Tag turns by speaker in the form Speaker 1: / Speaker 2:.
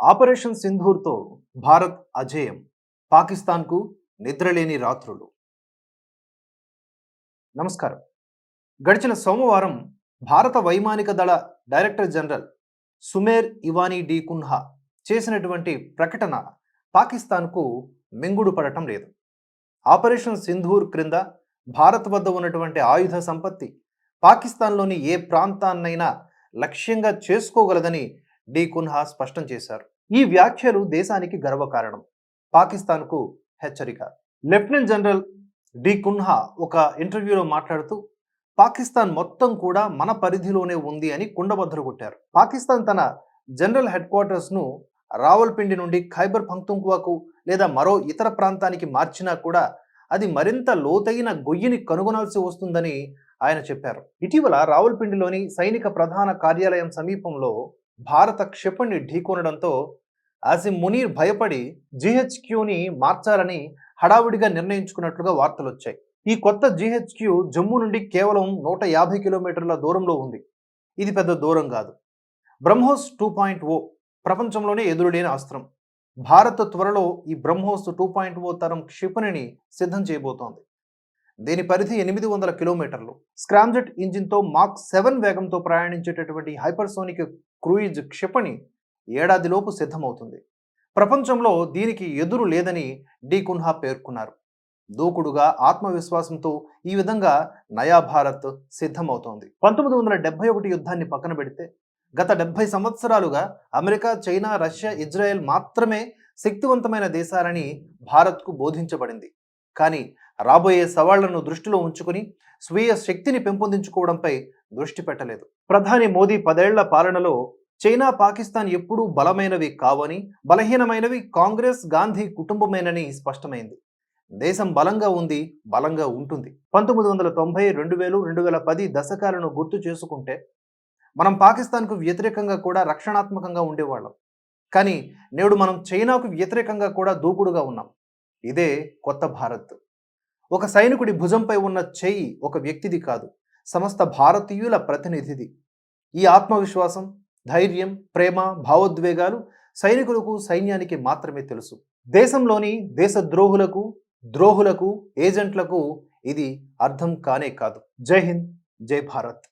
Speaker 1: Operation సింధూర్తో Bharat అజేయం పాకిస్తాన్కు నిద్రలేని రాత్రులు. నమస్కారం. గడిచిన సోమవారం భారత వైమానిక దళ director general Sumer Ivan D'Cunha చేసినటువంటి ప్రకటన పాకిస్తాన్కు మింగుడు పడటం లేదు. ఆపరేషన్ సింధూర్ క్రింద భారత్ వద్ద ఉన్నటువంటి ఆయుధ సంపత్తి పాకిస్తాన్లోని ఏ ప్రాంతాన్నైనా లక్ష్యంగా చేసుకోగలదని డి కున్హా స్పష్టం చేశారు. ఈ వ్యాఖ్యలు దేశానికి గర్వకారణం పాకిస్తాన్కు హెచ్చరిక. లెఫ్టినెంట్ జనరల్ డి కున్హా ఒక ఇంటర్వ్యూలో మాట్లాడుతూ పాకిస్తాన్ మొత్తం కూడా మన పరిధిలోనే ఉంది అని కుండబద్దలు కొట్టారు. పాకిస్తాన్ తన జనరల్ హెడ్ క్వార్టర్స్ను రావల్పిండి నుండి ఖైబర్ పంక్తుంక్వాకు లేదా మరో ఇతర ప్రాంతానికి మార్చినా కూడా అది మరింత లోతైన గొయ్యిని కనుగొనాల్సి వస్తుందని ఆయన చెప్పారు. ఇటీవల రావల్పిండిలోని సైనిక ప్రధాన కార్యాలయం సమీపంలో భారత క్షిపణి ఢీకొనడంతో ఆసిమ్ మునీర్ భయపడి జిహెచ్క్యూని మార్చాలని హడావుడిగా నిర్ణయించుకున్నట్లుగా వార్తలు వచ్చాయి ఈ కొత్త జిహెచ్క్యూ జమ్మూ నుండి కేవలం నూట యాభై కిలోమీటర్ల దూరంలో ఉంది. ఇది పెద్ద దూరం కాదు. బ్రహ్మోస్ టూ పాయింట్ ఓ ప్రపంచంలోనే ఎదురులేని అస్త్రం. భారత్ త్వరలో ఈ బ్రహ్మోస్ టూ పాయింట్ ఓ తరం క్షిపణిని సిద్ధం చేయబోతోంది. దీని పరిధి ఎనిమిది వందల కిలోమీటర్లు. స్క్రామ్జెట్ ఇంజిన్తో మాక్ సెవెన్ వేగంతో ప్రయాణించేటటువంటి హైపర్సోనిక్ క్రూయిజ్ క్షిపణి ఏడాదిలోపు సిద్ధమవుతుంది. ప్రపంచంలో దీనికి ఎదురు లేదని డి. కున్హా పేర్కొన్నారు. దూకుడుగా ఆత్మవిశ్వాసంతో ఈ విధంగా నయా భారత్ సిద్ధమవుతోంది. పంతొమ్మిది వందల డెబ్బై ఒకటి యుద్ధాన్ని పక్కన పెడితే గత డెబ్బై సంవత్సరాలుగా అమెరికా చైనా రష్యా ఇజ్రాయెల్ మాత్రమే శక్తివంతమైన దేశాలని భారత్కు బోధించబడింది. కానీ రాబోయే సవాళ్ళను దృష్టిలో ఉంచుకుని స్వీయ శక్తిని పెంపొందించుకోవడంపై దృష్టి పెట్టలేదు. ప్రధాని మోదీ పదేళ్ళ పాలనలో చైనా పాకిస్తాన్ ఎప్పుడూ బలమైనవి కావని బలహీనమైనవి కాంగ్రెస్ గాంధీ కుటుంబమేనని స్పష్టమైంది. దేశం బలంగా ఉంది బలంగా ఉంటుంది. పంతొమ్మిది వందల తొంభై రెండు వేలు రెండు వేల పది దశకాలను గుర్తు చేసుకుంటే మనం పాకిస్తాన్కు వ్యతిరేకంగా కూడా రక్షణాత్మకంగా ఉండేవాళ్ళం. కానీ నేడు మనం చైనాకు వ్యతిరేకంగా కూడా దూకుడుగా ఉన్నాం. ఇదే కొత్త భారత్. ఒక సైనికుడి భుజంపై ఉన్న చెయ్యి ఒక వ్యక్తిది కాదు సమస్త భారతీయుల ప్రతినిధిది. ఈ ఆత్మవిశ్వాసం ధైర్యం ప్రేమ భావోద్వేగాలు సైనికులకు సైన్యానికి మాత్రమే తెలుసు. దేశంలోని దేశ ద్రోహులకు ద్రోహులకు ఏజెంట్లకు ఇది అర్థం కానే కాదు. జై హింద్ జై భారత్.